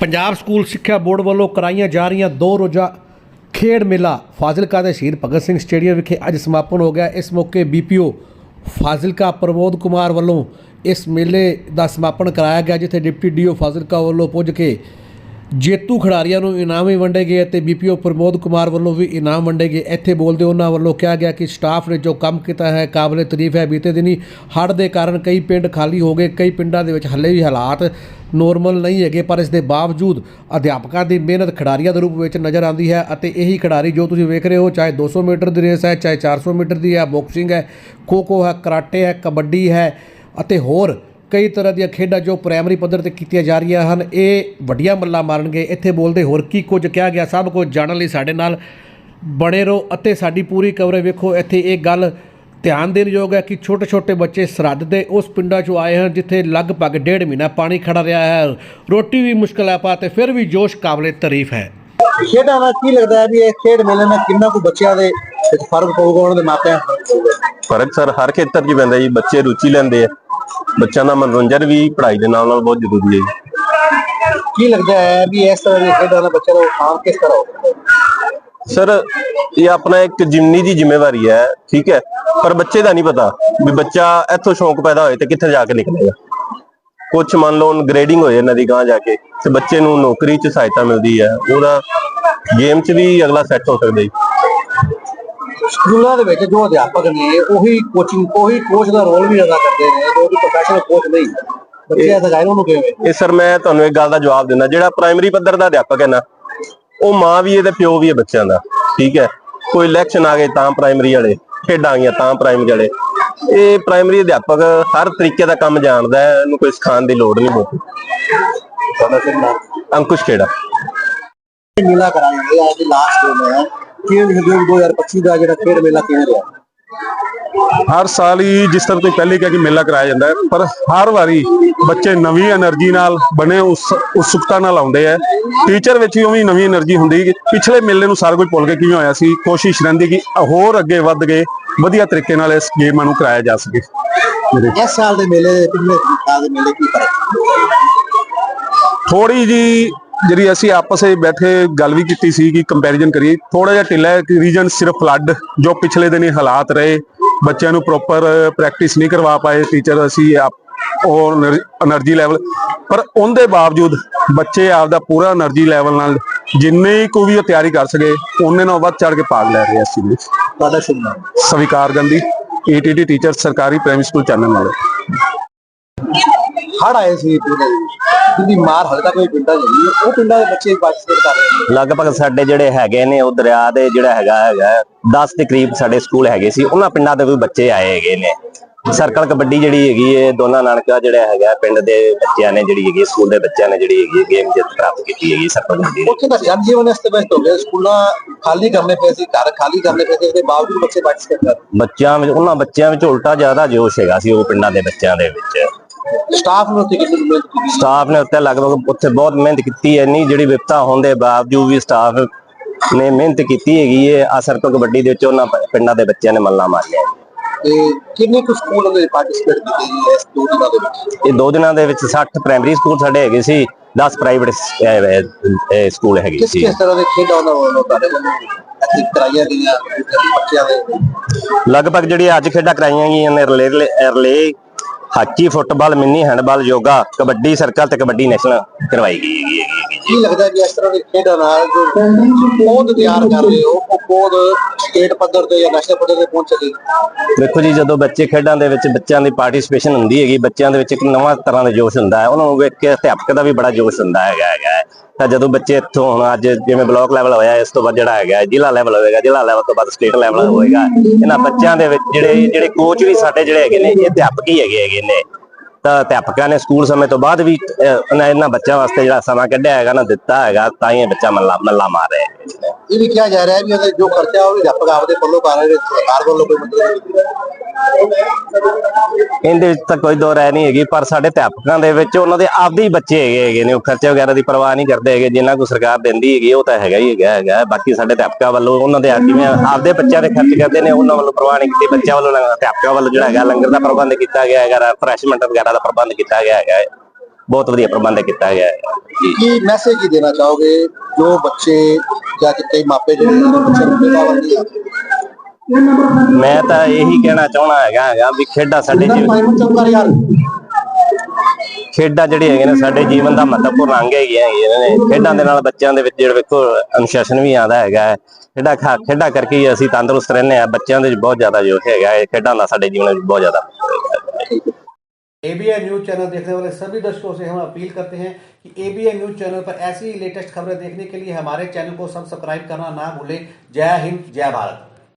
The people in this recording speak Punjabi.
ਪੰਜਾਬ ਸਕੂਲ ਸਿੱਖਿਆ ਬੋਰਡ ਵੱਲੋਂ ਕਰਾਈਆਂ ਜਾ ਰਹੀਆਂ ਦੋ ਰੋਜ਼ਾ ਖੇਡ ਮੇਲਾ ਫਾਜ਼ਿਲਕਾ ਦੇ ਸ਼ਹੀਦ ਭਗਤ ਸਿੰਘ ਸਟੇਡੀਅਮ ਵਿਖੇ ਅੱਜ ਸਮਾਪਨ ਹੋ ਗਿਆ। ਇਸ ਮੌਕੇ ਬੀਪੀਓ ਫਾਜ਼ਿਲਕਾ ਪ੍ਰਮੋਦ ਕੁਮਾਰ ਵੱਲੋਂ ਇਸ ਮੇਲੇ ਦਾ ਸਮਾਪਨ ਕਰਾਇਆ ਗਿਆ, ਜਿੱਥੇ ਡਿਪਟੀ ਡੀਓ ਫਾਜ਼ਿਲਕਾ ਵੱਲੋਂ ਪੁੱਜ ਕੇ ਜੇਤੂ ਖਿਡਾਰੀਆਂ ਨੂੰ ਇਨਾਮ ਵੀ ਵੰਡੇ ਗਏ ਅਤੇ ਬੀਪੀਓ ਪ੍ਰਮੋਦ ਕੁਮਾਰ ਵੱਲੋਂ ਵੀ ਇਨਾਮ ਵੰਡੇ ਗਏ। ਇੱਥੇ ਬੋਲਦੇ ਉਹਨਾਂ ਵੱਲੋਂ ਕਿਹਾ ਗਿਆ ਕਿ ਸਟਾਫ ਨੇ ਜੋ ਕੰਮ ਕੀਤਾ ਹੈ, ਕਾਬਲੇ ਤਾਰੀਫ ਹੈ। ਬੀਤੇ ਦਿਨੀ ਹੜ੍ਹ ਦੇ ਕਾਰਨ ਕਈ ਪਿੰਡ ਖਾਲੀ ਹੋ ਗਏ। ਕਈ ਪਿੰਡਾਂ ਦੇ ਵਿੱਚ ਹੱਲੇ ਵੀ ਹਾਲਾਤ ਨੋਰਮਲ ਨਹੀਂ ਹੈਗੇ, ਪਰ ਇਸ ਦੇ ਬਾਵਜੂਦ ਅਧਿਆਪਕਾਂ ਦੀ ਮਿਹਨਤ ਖਿਡਾਰੀਆਂ ਦੇ ਰੂਪ ਵਿੱਚ ਨਜ਼ਰ ਆਉਂਦੀ ਹੈ ਅਤੇ ਇਹੀ ਖਿਡਾਰੀ ਜੋ ਤੁਸੀਂ ਵੇਖ ਰਹੇ ਹੋ, ਚਾਹੇ 200 ਮੀਟਰ ਦੀ ਰੇਸ ਹੈ, ਚਾਹੇ 400 ਮੀਟਰ ਦੀ ਹੈ ਬਾਕਸਿੰਗ ਹੈ, ਖੋ ਖੋ ਹੈ, ਕਰਾਟੇ ਹੈ, ਕਬੱਡੀ ਹੈ ਅਤੇ ਹੋਰ ਕਈ ਤਰ੍ਹਾਂ ਦੀਆਂ ਖੇਡਾਂ ਜੋ ਪ੍ਰਾਇਮਰੀ ਪੱਧਰ ਤੇ ਕੀਤੀਆਂ ਜਾ ਰਹੀਆਂ ਹਨ, ਇਹ ਵੱਡੀਆਂ ਮੱਲਾਂ ਮਾਰਨਗੇ। ਇੱਥੇ ਬੋਲਦੇ ਹੋਰ ਕੀ ਕੁਝ ਕਿਹਾ ਗਿਆ, ਸਭ ਕੁਝ ਜਾਣਨ ਲਈ ਸਾਡੇ ਨਾਲ ਬਣੇ ਰਹੋ ਅਤੇ ਸਾਡੀ ਪੂਰੀ ਕਵਰੇਜ ਵੇਖੋ। ਇੱਥੇ ਇਹ ਗੱਲ ਧਿਆਨ ਦੇਣ ਯੋਗ ਹੈ ਕਿ ਛੋਟੇ ਛੋਟੇ ਬੱਚੇ ਸਰਹੱਦ ਦੇ ਉਸ ਪਿੰਡਾਂ 'ਚੋਂ ਆਏ ਹਨ ਜਿੱਥੇ ਲਗਭਗ ਡੇਢ ਮਹੀਨਾ ਪਾਣੀ ਖੜਾ ਰਿਹਾ ਹੈ। ਰੋਟੀ ਵੀ ਮੁਸ਼ਕਲ ਹੈ ਪਾ ਤੇ ਫਿਰ ਵੀ ਜੋਸ਼ ਕਾਬਲੇ ਤਾਰੀਫ ਹੈ। ਖੇਡਾਂ ਨਾਲ ਕੀ ਲੱਗਦਾ ਹੈ ਵੀ ਇਹ ਖੇਡ ਮੇਲੇ ਨਾਲ ਕਿੰਨਾ ਕੁ ਬੱਚਿਆਂ ਦੇ ਵਿੱਚ ਫ਼ਰਕ ਪਊਗਾ ਉਹਨਾਂ ਦੇ ਮਾਪਿਆਂ ਫ਼ਰਕ ਸਰ ਹਰ ਖੇਤਰ 'ਚ ਪੈਂਦਾ ਜੀ ਬੱਚੇ ਰੁਚੀ ਲੈਂਦੇ ਆ। ਬੱਚਿਆਂ ਦਾ ਮਨੋਰੰਜਨ ਵੀ ਪੜ੍ਹਾਈ ਦੇ ਨਾਲ ਨਾਲ ਬਹੁਤ ਜ਼ਰੂਰੀ ਹੈ। ਕੀ ਲੱਗਦਾ ਹੈ ਵੀ ਇਸ ਤਰ੍ਹਾਂ ਦੀ ਖੇਡਾਂ ਨਾਲ ਬੱਚਿਆਂ ਦਾ ਉਠਾਣ ਕਿਸ ਤਰ੍ਹਾਂ ਹੋਊਗਾ? ਸਰ ਇਹ ਆਪਣਾ ਇੱਕ ਜਿੰਨੀ ਦੀ ਜ਼ਿੰਮੇਵਾਰੀ ਹੈ ਠੀਕ ਹੈ? ਪਰ ਬੱਚੇ ਦਾ ਨਹੀਂ ਪਤਾ ਵੀ ਬੱਚਾ ਇੱਥੋਂ ਸ਼ੌਂਕ ਪੈਦਾ ਹੋਏ ਤੇ ਕਿੱਥੇ ਜਾ ਕੇ ਨਿਕਲੇਗਾ ਕੁਝ ਮੰਨ ਲਓ ਗ੍ਰੇਡਿੰਗ ਹੋ ਜਾਏ ਇਹਨਾਂ ਦੀ ਗਾਂ ਜਾ ਕੇ ਤੇ ਬੱਚੇ ਨੂੰ ਨੌਕਰੀ 'ਚ ਸਹਾਇਤਾ ਮਿਲਦੀ ਹੈ ਉਹਦਾ ਗੇਮ 'ਚ ਵੀ ਅਗਲਾ ਸੈੱਟ ਹੋ ਸਕਦਾ ਜੀ। ਸਕੂਲਾਂ ਦੇ ਵਿੱਚ ਜੋ ਅਧਿਆਪਕ ਨੇ ਉਹੀ ਕੋਚਿੰਗ ਉਹੀ ਕੋਚ ਦਾ ਰੋਲ ਵੀ ਅਦਾ ਕਰਦੇ ਨੇ ਜੋ ਕਿ ਪ੍ਰੋਫੈਸ਼ਨਲ ਕੋਚ ਨਹੀਂ। ਬੱਚੇ ਅਧਿਕਾਰੀ ਨੂੰ ਕਿਵੇਂ? ਇਹ ਸਰ ਮੈਂ ਤੁਹਾਨੂੰ ਇੱਕ ਗੱਲ ਦਾ ਜਵਾਬ ਦਿੰਦਾ ਜਿਹੜਾ ਪ੍ਰਾਇਮਰੀ ਪੱਧਰ ਦਾ ਅਧਿਆਪਕ ਹੈ ਨਾ ਉਹ ਮਾਂ ਵੀ ਹੈ ਤੇ ਪਿਓ ਵੀ ਹੈ ਬੱਚਿਆਂ ਦਾ, ਠੀਕ ਹੈ। ਕੋਈ ਇਲੈਕਸ਼ਨ ਆ ਗਏ ਤਾਂ ਪ੍ਰਾਇਮਰੀ ਵਾਲੇ, ਖੇਡਾਂ ਆ ਗਈਆਂ ਤਾਂ ਪ੍ਰਾਇਮਰੀ ਵਾਲੇ। ਇਹ ਪ੍ਰਾਇਮਰੀ ਅਧਿਆਪਕ ਹਰ ਤਰੀਕੇ ਦਾ ਕੰਮ ਜਾਣਦਾ ਹੈ, ਇਹਨੂੰ ਕੋਈ ਸਿਖਾਉਣ ਦੀ ਲੋੜ ਨਹੀਂ ਬਹੁਤੀ ਅੰਕੁਸ਼ ਖੇੜਾ। ਮੇਲਾ ਕਰਾਂਗੇ, ਅੱਜ ਲਾਸਟ ਦਿਨ ਹੈ। ਖੇਡ 2025 ਦਾ ਜਿਹੜਾ ਖੇਡ ਮੇਲਾ ਕਿਵੇਂ ਰਿਹਾ? ਹਰ ਸਾਲ ਹੀ ਜਿਸ ਤਰ੍ਹਾਂ ਤੁਸੀਂ ਪਹਿਲੇ ਕਿਹਾ ਕਿ ਮੇਲਾ ਕਰਾਇਆ ਜਾਂਦਾ ਪਰ ਹਰ ਵਾਰੀ ਬੱਚੇ ਨਵੀਂ એનર્ਜੀ ਨਾਲ ਬਣੇ ਉਸ ਉਤਸੁਕਤਾ ਨਾਲ ਆਉਂਦੇ ਆ ਟੀਚਰ ਵਿੱਚ ਵੀ ਉਵੇਂ ਨਵੀਂ એનર્ਜੀ ਹੁੰਦੀ ਕਿ ਪਿਛਲੇ ਮੇਲੇ ਨੂੰ ਸਾਰਾ ਕੁਝ ਭੁੱਲ ਕੇ ਕਿਵੇਂ ਹੋਇਆ ਸੀ ਕੋਸ਼ਿਸ਼ ਰਹਿੰਦੀ ਕਿ ਹੋਰ ਅੱਗੇ ਵੱਧ ਗਏ ਵਧੀਆ ਤਰੀਕੇ ਨਾਲ ਇਸ ਗੇਮਾਂ ਨੂੰ ਕਰਾਇਆ ਜਾ ਸਕੇ। ਇਸ ਸਾਲ ਦੇ ਮੇਲੇ ਦੇ ਪਿਛਲੇ ਸਾਲ ਦੇ ਮੇਲੇ ਕੀ ਫ਼ਰਕ? ਥੋੜੀ ਜੀ ਜਿਹੜੀ ਅਸੀਂ ਆਪਸ ਵਿੱਚ ਬੈਠੇ ਗੱਲ ਵੀ ਕੀਤੀ ਸੀ ਕਿ ਕੰਪੈਰੀਜ਼ਨ ਕਰੀਏ ਥੋੜਾ ਜਿਹਾ ਢਿੱਲਾ ਰੀਜਨ ਸਿਰਫ ਫਲੱਡ ਜੋ ਪਿਛਲੇ ਦਿਨੀ ਹਾਲਾਤ ਰਹੇ ਬੱਚਿਆਂ ਨੂੰ ਪ੍ਰੋਪਰ ਪ੍ਰੈਕਟਿਸ ਨਹੀਂ ਕਰਵਾ ਪਾਏ ਟੀਚਰ ਅਸੀਂ ਉਹ એનર્ਜੀ ਲੈਵਲ ਪਰ ਉਹਦੇ ਬਾਵਜੂਦ ਬੱਚੇ ਆਪ ਦਾ ਪੂਰਾ એનર્ਜੀ ਲੈਵਲ ਨਾਲ ਜਿੰਨੀ ਕੁ ਵੀ ਉਹ ਤਿਆਰੀ ਕਰ ਸਕੇ ਉਹਨੇ ਨਾਲ ਵੱਧ ਚੜ ਕੇ ਭਾਗ ਲੈ ਰਹੇ ਅਸੀਂ ਵਿੱਚ ਤੁਹਾਡਾ ਸ਼ੁਭ ਸਵੀਕਾਰ ਗੰਦੀ ਏਟੀਟੀ ਟੀਚਰ ਸਰਕਾਰੀ ਪ੍ਰਾਇਮਰੀ ਸਕੂਲ ਚੰਨਨ ਵਾਲੇ। ਹੜ ਆਏ ਸੀ ਪੂਰੇ ਦੇ ਮਾਰ ਹਲੇ ਤੱਕ ਕੋਈ ਪਿੰਡਾਂ 'ਚ ਨਹੀਂ ਹੈ। ਉਹ ਪਿੰਡਾਂ ਦੇ ਬੱਚੇ ਪਾਰਟਿਸਿਪੇਟ ਕਰ ਰਹੇ ਨੇ। ਲਗਭਗ ਸਾਡੇ ਜਿਹੜੇ ਹੈਗੇ ਨੇ ਉਹ ਦਰਿਆ ਦੇ ਜਿਹੜਾ ਹੈਗਾ ਹੈਗਾ 10 ਦੇ ਕਰੀਬ ਸਾਡੇ ਸਕੂਲ ਹੈਗੇ ਸੀ। ਉਹਨਾਂ ਪਿੰਡਾਂ ਦੇ ਵੀ ਬੱਚੇ ਆਏ ਹੈਗੇ ਨੇ। ਸਰਕਲ ਕਬੱਡੀ ਜਿਹੜੀ ਹੈਗੀ ਹੈ ਦੋਨਾਂ ਨਾਨਕਾ ਜਿਹੜਾ ਹੈਗਾ ਪਿੰਡ ਦੇ ਬੱਚਿਆਂ ਨੇ ਜਿਹੜੀ ਹੈਗੀ ਸਕੂਲ ਦੇ ਬੱਚਿਆਂ ਨੇ ਜਿਹੜੀ ਹੈਗੀ ਗੇਮ ਜਿੱਤ ਪ੍ਰਾਪਤ ਕੀਤੀ ਹੈਗੀ ਸਰਕਲ ਕਬੱਡੀ ਦੀ। ਉੱਥੇ ਦਾ ਜਨ ਜੀਵਨ ਇਸ ਤੇ ਬੈਸਟ ਹੋ ਗਿਆ। ਸਕੂਲਾਂ ਖਾਲੀ ਕਰਨੇ ਪਏ ਸੀ ਘਰ ਖਾਲੀ ਕਰਨੇ ਪਏ ਸੀ ਉਹਦੇ ਬਾਵਜੂਦ ਬੱਚੇ ਪਾਰਟਿਸਿਪੇਟ ਕਰ ਬੱਚਿਆਂ ਵਿੱਚ ਉਹਨਾਂ ਬੱਚਿਆਂ ਵਿੱਚ ਉਲਟਾ ਜ਼ਿਆਦਾ ਜੋਸ਼ ਹੈਗਾ ਸੀ ਉਹ ਪਿੰਡਾਂ ਦੇ ਬੱਚਿਆਂ ਦੇ ਵਿੱਚ। ਸਟਾਫ ਨੂੰ ਉੱਥੇ ਕਿੰਨੀ ਮਿਹਨਤ ਕੀਤੀ? ਸਟਾਫ ਨੇ ਉੱਤੇ ਲਗਭਗ ਉੱਥੇ ਬਹੁਤ ਮਿਹਨਤ ਕੀਤੀ ਹੈ। ਨਹੀਂ ਜਿਹੜੀ ਵਿਪਤਾ ਹੋਣ ਦੇ ਬਾਵਜੂਦ ਵੀ ਸਟਾਫ ਨੇ ਮਿਹਨਤ ਕੀਤੀ ਹੈਗੀ ਹੈ। ਆ ਸਰਕਲ ਕਬੱਡੀ ਦੇ ਵਿੱਚ ਉਹਨਾਂ ਪਿੰਡਾਂ ਦੇ ਬੱਚਿਆਂ ਨੇ ਮੱਲਾਂ ਮਾਰੀਆਂ ਤੇ ਕਿੰਨੇ ਕੁ ਸਕੂਲ ਨੇ ਪਾਰਟਿਸਿਪੇਟ ਕੀਤੇ ਜੀ ਇਸ ਦੋ ਦਿਨਾਂ ਦੇ ਵਿੱਚ? ਇਹ ਦੋ ਦਿਨਾਂ ਦੇ ਵਿੱਚ 60 ਪ੍ਰਾਇਮਰੀ ਸਕੂਲ ਸਾਡੇ ਹੈਗੇ ਸੀ 10 ਪ੍ਰਾਈਵੇਟ ਸਕੂਲ ਹੈਗੇ ਕਿਸ ਸੀ। ਕਿਸ ਤਰ੍ਹਾਂ ਦੇ ਖੇਡਾਂ ਉਹਨਾਂ ਵੱਲੋਂ ਤੁਹਾਡੇ ਵੱਲੋਂ ਇੱਥੇ ਕਰਾਈਆਂ ਗਈਆਂ ਬੱਚਿਆਂ ਦੇ? ਲਗਭਗ ਜਿਹੜੀ ਅੱਜ ਖੇਡਾਂ ਕਰਾਈਆਂ ਗਈਆਂ ਨੇ relay relay hockey football mini handball yoga kabaddi circle ਤੇ ਕਬੱਡੀ ਨੈਸ਼ਨਲ ਕਰਵਾਈ ਗਈ। ਹੈਗੀ ਹੈਗੀ ਕੀ ਲੱਗਦਾ ਕਿ ਇਸ ਤਰ੍ਹਾਂ ਦੀ ਖੇਡਾਂ ਨਾਲ ਜੋ ਪੌਦ ਤਿਆਰ ਕਰ ਰਹੇ ਹੋ ਉਹ ਪੌਦ ਸਟੇਟ ਪੱਧਰ ਤੇ ਜਾਂ ਨੈਸ਼ਨਲ ਪੱਧਰ ਤੇ ਪਹੁੰਚੇਗੀ ਦੇਖੋ ਜੀ ਜਦੋਂ ਬੱਚੇ ਖੇਡਾਂ ਦੇ ਵਿੱਚ ਬੱਚਿਆਂ ਦੀ ਪਾਰਟਿਸਿਪੇਸ਼ਨ ਹੁੰਦੀ ਹੈਗੀ ਬੱਚਿਆਂ ਦੇ ਵਿੱਚ ਇੱਕ ਨਵਾਂ ਤਰ੍ਹਾਂ ਦਾ ਜੋਸ਼ ਹੁੰਦਾ ਹੈ ਉਹਨਾਂ ਨੂੰ ਵੇਖ ਕੇ ਅਧਿਆਪਕ ਦਾ ਵੀ ਬੜਾ ਜੋਸ਼ ਹੁੰਦਾ ਹੈਗਾ ਹੈਗਾ ਤਾਂ ਜਦੋਂ ਬੱਚੇ ਇੱਥੋਂ ਹੁਣ ਅੱਜ ਜਿਵੇਂ ਬਲਾਕ ਲੈਵਲ ਹੋਇਆ ਇਸ ਤੋਂ ਬਾਅਦ ਜਿਹੜਾ ਹੈਗਾ ਹੈ, ਜ਼ਿਲ੍ਹਾ ਲੈਵਲ ਹੋਏਗਾ ਜ਼ਿਲ੍ਹਾ ਲੈਵਲ ਤੋਂ ਬਾਅਦ ਸਟੇਟ ਲੈਵਲ ਹੋਏਗਾ। ਇਹਨਾਂ ਬੱਚਿਆਂ ਦੇ ਵਿੱਚ ਜਿਹੜੇ ਜਿਹੜੇ ਕੋਚ ਵੀ ਸਾਡੇ ਜਿਹੜੇ ਹੈਗੇ ਨੇ ਇਹ ਅਧਿਆਪਕ ਹੀ ਹੈਗੇ ਹੈਗੇ ਨੇ। ਤਾਂ ਅਧਿਆਪਕਾਂ ਨੇ ਸਕੂਲ ਸਮੇਂ ਤੋਂ ਬਾਅਦ ਵੀ ਅਹ, ਇਹਨਾਂ ਬੱਚਿਆਂ ਵਾਸਤੇ ਜਿਹੜਾ ਸਮਾਂ ਕੱਢਿਆ ਹੈਗਾ ਨਾ ਦਿੱਤਾ ਹੈਗਾ ਤਾਂ ਹੀ ਇਹ ਬੱਚਾ ਮੱਲਾ ਮੱਲਾ ਮਾਰ ਰਿਹਾ ਹੈ। ਇਹ ਵੀ ਕਿਹਾ ਜਾ ਰਿਹਾ ਹੈ ਵੀ ਜੋ ਖਰਚਾ ਉਹ ਅਧਿਆਪਕ ਆਪਦੇ ਵੱਲੋਂ ਕਰ ਰਹੇ ਸਰਕਾਰ ਵੱਲੋਂ ਕੋਈ ਮਦਦ ਨਹੀਂ ਇਹਦੇ ਵਿੱਚ ਤਾਂ ਕੋਈ ਦੋ ਰਾਏ ਨਹੀਂ ਹੈਗੀ, ਪਰ ਸਾਡੇ ਅਧਿਆਪਕਾਂ ਦੇ ਵਿੱਚ ਉਹਨਾਂ ਦੇ ਆਪਦੇ ਹੀ ਬੱਚੇ ਹੈਗੇ ਹੈਗੇ ਨੇ, ਉਹ ਖਰਚੇ ਵਗੈਰਾ ਦੀ ਪਰਵਾਹ ਨਹੀਂ ਕਰਦੇ ਹੈਗੇ, ਜਿੰਨਾ ਕੋ ਸਰਕਾਰ ਦਿੰਦੀ ਹੈਗੀ, ਉਹ ਤਾਂ ਹੈਗਾ ਹੀ ਹੈਗਾ ਹੈਗਾ। ਬਾਕੀ ਸਾਡੇ ਅਧਿਆਪਕਾਂ ਵੱਲੋਂ ਉਹਨਾਂ ਦੇ ਜਿਵੇਂ ਆਪਦੇ ਬੱਚਿਆਂ ਦੇ ਖਰਚ ਕਰਦੇ ਨੇ, ਉਹਨਾਂ ਵੱਲੋਂ ਪਰਵਾਹ ਨਹੀਂ ਕੀਤੀ, ਬੱਚਿਆਂ ਵੱਲੋਂ ਅਧਿਆਪਕਾਂ ਵੱਲੋਂ ਜਿਹੜਾ ਹੈਗਾ, ਲੰਗਰ ਦਾ ਪ੍ਰਬੰਧ ਕੀਤਾ ਗਿਆ ਹੈਗਾ ਰਿਫਰੈਸ਼ਮੈਂਟ ਵਗੈਰਾ ਦਾ ਪ੍ਰਬੰਧ ਕੀਤਾ ਗਿਆ ਹੈਗਾ। ਬਹੁਤ ਵਧੀਆ ਪ੍ਰਬੰਧ ਕੀਤਾ ਗਿਆ ਹੈ ਜੀ। ਕੀ ਮੈਸੇਜ ਕੀ ਦੇਣਾ ਚਾਹੋਗੇ? ਜੋ ਬੱਚੇ ਜਾਂ ਕਿ ਮਾਪੇ ਜਿਹੜੇ ਬੱਚੇ ਨੂੰ ਮਿਲਾਵਟ ਆ ਮੈਂ ਤਾਂ ਇਹੀ ਕਹਿਣਾ ਚਾਹਣਾ ਹੈਗਾ ਹੈਗਾ ਵੀ ਖੇਡਾਂ ਸਾਡੇ ਇਹਨਾਂ ਜੀਵਨ ਪਾਈਮੈਂਟ ਚੁੱਪ ਕਰ ਯਾਰ ਖੇਡਾਂ ਜਿਹੜੇ ਹੈਗੇ ਨੇ ਸਾਡੇ ਜੀਵਨ ਦਾ ਮਹੱਤਵਪੂਰਨ ਅੰਗ ਹੈਗੇ ਹੈਗੇ ਨੇ ਖੇਡਾਂ ਦੇ ਨਾਲ ਬੱਚਿਆਂ ਦੇ ਵਿੱਚ ਜਿਹੜਾ ਵੇਖੋ ਅਨੁਸ਼ਾਸਨ ਵੀ ਆਉਂਦਾ ਹੈਗਾ ਹੈ ਖੇਡਾਂ ਖਾ- ਖੇਡਾਂ ਕਰਕੇ ਹੀ ਅਸੀਂ ਤੰਦਰੁਸਤ ਰਹਿੰਦੇ ਆ ਬੱਚਿਆਂ ਦੇ ਵਿੱਚ ਬਹੁਤ ਜ਼ਿਆਦਾ ਜੋਸ਼ ਹੈਗਾ ਹੈ ਖੇਡਾਂ ਦਾ ਸਾਡੇ ਜੀਵਨ ਵਿੱਚ ਬਹੁਤ ਜ਼ਿਆਦਾ ਮਹੱਤਵ ਹੈਗਾ ਹੈ। एबीएन न्यूज चैनल देखने वाले सभी दर्शकों से हम अपील करते हैं कि एबीएन न्यूज चैनल पर ऐसी ही लेटेस्ट खबरें देखने के लिए हमारे चैनल को सब्सक्राइब करना ना भूलें जय हिंद जय भारत